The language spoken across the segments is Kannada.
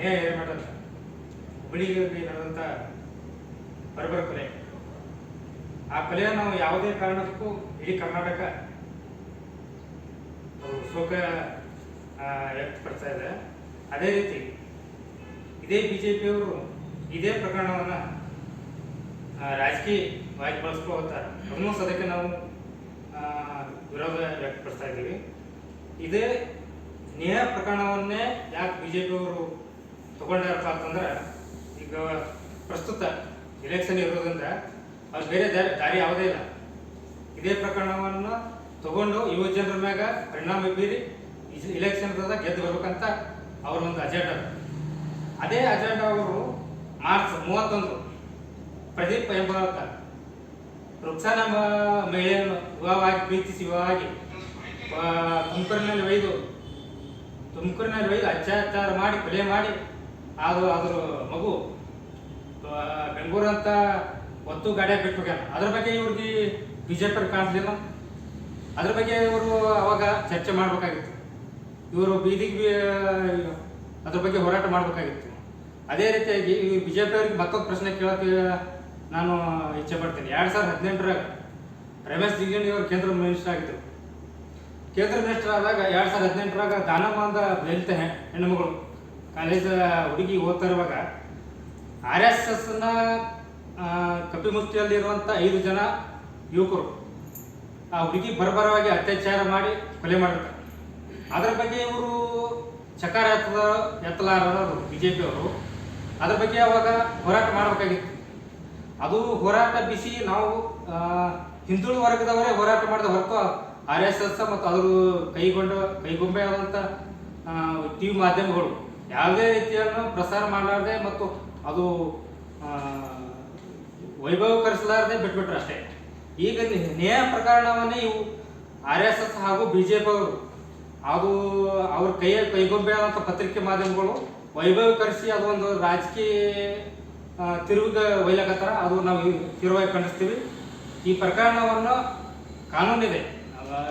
ಹಿರೇಮಠ ಅಂತ ಹುಬ್ಬಳ್ಳಿಗೆ ನಡೆದಂಥ ಬರಬರ ಕೊಲೆ. ಆ ಕಲೆಯ ನಾವು ಯಾವುದೇ ಕಾರಣಕ್ಕೂ ಇಡೀ ಕರ್ನಾಟಕ ಶೋಕ ವ್ಯಕ್ತಪಡ್ತಾ ಇದೆ. ಅದೇ ರೀತಿ ಇದೇ ಬಿ ಜೆ ಪಿಯವರು ಇದೇ ಪ್ರಕರಣವನ್ನ ರಾಜಕೀಯವಾಗಿ ಬಳಸ್ಕೋತಾರೆ ಅನ್ನೋ ಸದ್ಯಕ್ಕೆ ನಾವು ವಿರೋಧ ವ್ಯಕ್ತಪಡಿಸ್ತಾ ಇದ್ದೀವಿ. ಇದೇ ನೇಹ ಪ್ರಕರಣವನ್ನೇ ಯಾಕೆ ಬಿ ಜೆ ಪಿಯವರು ತಗೊಂಡಾರಪ್ಪ ಅಂತಂದ್ರೆ, ಈಗ ಪ್ರಸ್ತುತ ಎಲೆಕ್ಷನ್ ಇರೋದ್ರಿಂದ ಅವ್ರು ಬೇರೆ ದಾರಿ ದಾರಿ ಯಾವುದೇ ಇಲ್ಲ. ಇದೇ ಪ್ರಕರಣವನ್ನು ತಗೊಂಡು ಯುವ ಜನರ ಮ್ಯಾಗ ಪರಿಣಾಮ ಬೀರಿ ಇಲೆಕ್ಷನ್ ಗೆದ್ದು ಬರ್ಬೇಕಂತ ಅವ್ರ ಒಂದು ಅಜೆಂಡಾ ಅದೇ ಅಜೆಂಡಾ ಅವರು ಮಾರ್ಚ್ ಮೂವತ್ತೊಂದು ಪ್ರದೀಪ್ ಎಂಬಾತ ಮ- ಮಹಿಳೆಯನ್ನು ವಿವಾಹವಾಗಿ ಪ್ರೀತಿಸಿ ವಿವಾಹವಾಗಿ ತುಮಕೂರಿನಲ್ಲಿ ಒಯ್ದು ತುಮಕೂರಿನಲ್ಲಿ ಒಯ್ದು ಅತ್ಯಾಚಾರ ಮಾಡಿ ಕೊಲೆ ಮಾಡಿ ಅದು ಅದ್ರ ಮಗು ಬೆಂಗಳೂರು ಅಂತ ಒತ್ತು ಗಾಡಿಯಾಗ ಬಿಟ್ಟು ಅದ್ರ ಬಗ್ಗೆ ಇವ್ರಿಗೆ ಬಿಜೆಪಿ ಕಾಣಿಸ್ಲಿಲ್ಲ ಅದ್ರ ಬಗ್ಗೆ ಇವರು ಅವಾಗ ಚರ್ಚೆ ಮಾಡಬೇಕಾಗಿತ್ತು. ಇವರು ಬೀದಿಗೆ ಬಿ- ಅದ್ರ ಬಗ್ಗೆ ಹೋರಾಟ ಮಾಡ್ಬೇಕಾಗಿತ್ತು. ಅದೇ ರೀತಿಯಾಗಿ ಈ ಬಿಜೆಪಿ ಅವ್ರಿಗೆ ಮತ್ತೊಂದು ಪ್ರಶ್ನೆ ಕೇಳೋಕೆ, ನಾನು ಇಚ್ಛೆ ಪಡ್ತೀನಿ. ಎರಡು ಸಾವಿರದ ಹದಿನೆಂಟರಾಗ ರಮೇಶ್ ಜಿಗಣಿ ಅವರು ಕೇಂದ್ರ ಮಿನಿಸ್ಟರ್ ಆಗಿದ್ದರು ಕೇಂದ್ರ ಮಿನಿಸ್ಟರ್ ಆದಾಗ ಎರಡು ಸಾವಿರದ ಹದಿನೆಂಟರಾಗ ದಾನಮಾನದ ದಲಿತ ಹೆಣ್ಣುಮಗಳು ಕಾಲೇಜ್ ಹುಡುಗಿ ಓದ್ತಾ ಇರುವಾಗ ಆರ್ ಎಸ್ ಎಸ್ನ ಕಪಿಮುಷ್ಟಿಯಲ್ಲಿರುವಂಥ ಐದು ಜನ ಯುವಕರು ಆ ಹುಡುಗಿ ಬರಬರವಾಗಿ ಅತ್ಯಾಚಾರ ಮಾಡಿ ಕೊಲೆ ಮಾಡಿರ್ತಾರೆ. ಅದರ ಬಗ್ಗೆ ಇವರು ಚಕಾರ ಎತ್ತದ ಎತ್ತಲಾರರು ಬಿ ಜೆ ಪಿಯವರು ಅದ್ರ ಬಗ್ಗೆ ಅವಾಗ ಹೋರಾಟ ಮಾಡಬೇಕಾಗಿತ್ತು. ಅದು ಹೋರಾಟ ಬಿಸಿ ನಾವು ಹಿಂದುಳಿದ ವರ್ಗದವರೇ ಹೋರಾಟ ಮಾಡಿದ ಹೊರತು ಆರ್ ಎಸ್ ಎಸ್ ಮತ್ತು ಅದ್ರ ಕೈಗೊಂಡ ಕೈಗೊಂಬೆ ಆದಂಥ ಟಿ ವಿ ಮಾಧ್ಯಮಗಳು ಯಾವುದೇ ರೀತಿಯನ್ನು ಪ್ರಸಾರ ಮಾಡಲಾರದೆ ಮತ್ತು ಅದು ವೈಭವೀಕರಿಸಲಾರದೆ ಬಿಟ್ಬಿಟ್ರು ಅಷ್ಟೇ. ಈಗ ನೇಯ ಪ್ರಕರಣವನ್ನೇ ಇವು ಆರ್ ಎಸ್ ಎಸ್ ಹಾಗೂ ಬಿ ಜೆ ಪಿ ಅವರು, ಅದು ಅವ್ರ ಕೈಯ ಕೈಗೊಂಬೆ ಆದಂಥ ಪತ್ರಿಕೆ ಮಾಧ್ಯಮಗಳು ವೈಭವೀಕರಿಸಿ ಅದೊಂದು ರಾಜಕೀಯ ತಿರುವಿಗೆ ಒಯ್ಲಕತ್ತಾರ, ಅದು ನಾವು ತಿರುವಾಗಿ ಖಂಡಿಸ್ತೀವಿ. ಈ ಪ್ರಕರಣವನ್ನು ಕಾನೂನಿದೆ.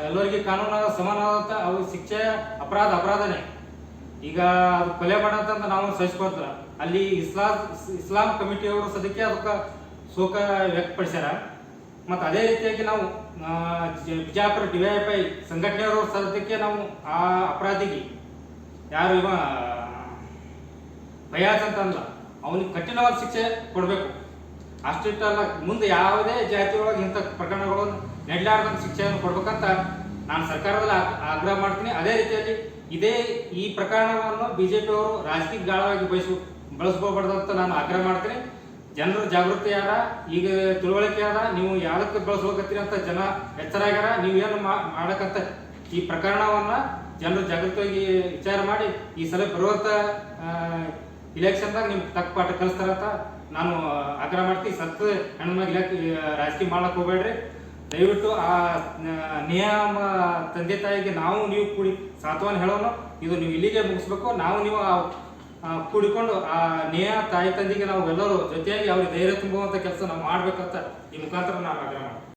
ಎಲ್ಲರಿಗೆ ಕಾನೂನಾದ ಸಮಾನವಾದಂಥ, ಅವು ಶಿಕ್ಷೆ ಅಪರಾಧ, ಅಪರಾಧನೇ. ಈಗ ಅದು ಕೊಲೆ ಮಾಡತ್ತಂತ ನಾವು ಸಹಿಸ್ಕೊಳ್ತಾರ? ಅಲ್ಲಿ ಇಸ್ಲಾಂ ಇಸ್ಲಾಂ ಕಮಿಟಿಯವರು ಸದ್ಯಕ್ಕೆ ಅದಕ್ಕೆ ಶೋಕ ವ್ಯಕ್ತಪಡಿಸ್ಯಾರ. ಮತ್ತು ಅದೇ ರೀತಿಯಾಗಿ ನಾವು ಬಿಜಾಪುರ ಡಿ ವೈ ಸಂಘಟನೆಯವರು ಸದ್ಯಕ್ಕೆ ನಾವು ಆ ಅಪರಾಧಿಗೆ ಯಾರು ಇವ ಭಯಾಸ್ ಅಂತ ಅಲ್ಲ ಅವನಿಗೆ ಕಠಿಣವಾದ ಶಿಕ್ಷೆ ಕೊಡಬೇಕು. ಅಷ್ಟಿಟ್ಟಲ್ಲ ಮುಂದೆ ಯಾವುದೇ ಜಾತಿಯೊಳಗೆ ಇಂಥ ಪ್ರಕರಣಗಳು ನೆಡ್ಲಾರ್ದಂತ ಶಿಕ್ಷೆಯನ್ನು ಕೊಡ್ಬೇಕಂತ ನಾನು ಸರ್ಕಾರದಲ್ಲಿ ಆಗ್ರಹ ಮಾಡ್ತೀನಿ. ಅದೇ ರೀತಿಯಲ್ಲಿ ಇದೇ ಈ ಪ್ರಕರಣವನ್ನು ಬಿಜೆಪಿ ಅವರು ರಾಜಕೀಯ ಗಾಳವಾಗಿ ಬಯಸು ಬಳಸ್ಕೋಬಾರ್ದು ಅಂತ ನಾನು ಆಗ್ರಹ ಮಾಡ್ತೀನಿ. ಜನರು ಜಾಗೃತಿ ಯಾರ ಈಗ ತಿಳುವಳಿಕೆ ಯಾರ ನೀವು ಯಾವ್ದಕ್ಕೆ ಬಳಸ್ಕೋಕತ್ತೀರಿ ಅಂತ ಜನ ಎಚ್ಚರ ಆಗ್ಯಾರ. ಏನು ಮಾಡಕಂತ ಈ ಪ್ರಕರಣವನ್ನ ಜನರು ಜಾಗೃತವಾಗಿ ವಿಚಾರ ಮಾಡಿ, ಈ ಸಲ ಬರುವಂತ ಇಲೆಕ್ಷನ್ದಾಗ ನಿಮ್ಗೆ ತಕ್ಕ ಪಾಠ ಕಲಿಸ್ತಾರಂತ ನಾನು ಆಗ್ರಹ ಮಾಡ್ತೀನಿ. ಸತ್ ಹೆಣ್ಮಗ್ ಇಲಾಖೆ, ರಾಜಕೀಯ ಮಾಡಕ್ ಹೋಗ್ಬೇಡ್ರಿ. ದಯವಿಟ್ಟು ಆ ನಿಯಮ ತಂದೆ ತಾಯಿಗೆ ನಾವು ನೀವು ಕೂಡಿ ಸಾತ್ವನ ಹೇಳೋಣ ಇದು ನೀವು ಇಲ್ಲಿಗೆ ಮುಗಿಸ್ಬೇಕು, ನಾವು ನೀವು ಕೂಡಿಕೊಂಡು ಆ ನೇಹ ತಾಯಿ ತಂದೆಗೆ ನಾವು ಎಲ್ಲರೂ ಜೊತೆಯಾಗಿ ಅವ್ರಿಗೆ ಧೈರ್ಯ ತುಂಬುವಂತ ಕೆಲಸ ನಾವು ಮಾಡ್ಬೇಕಂತ ಈ ಮುಖಾಂತರ ನಾನು ಆಗ್ರಹ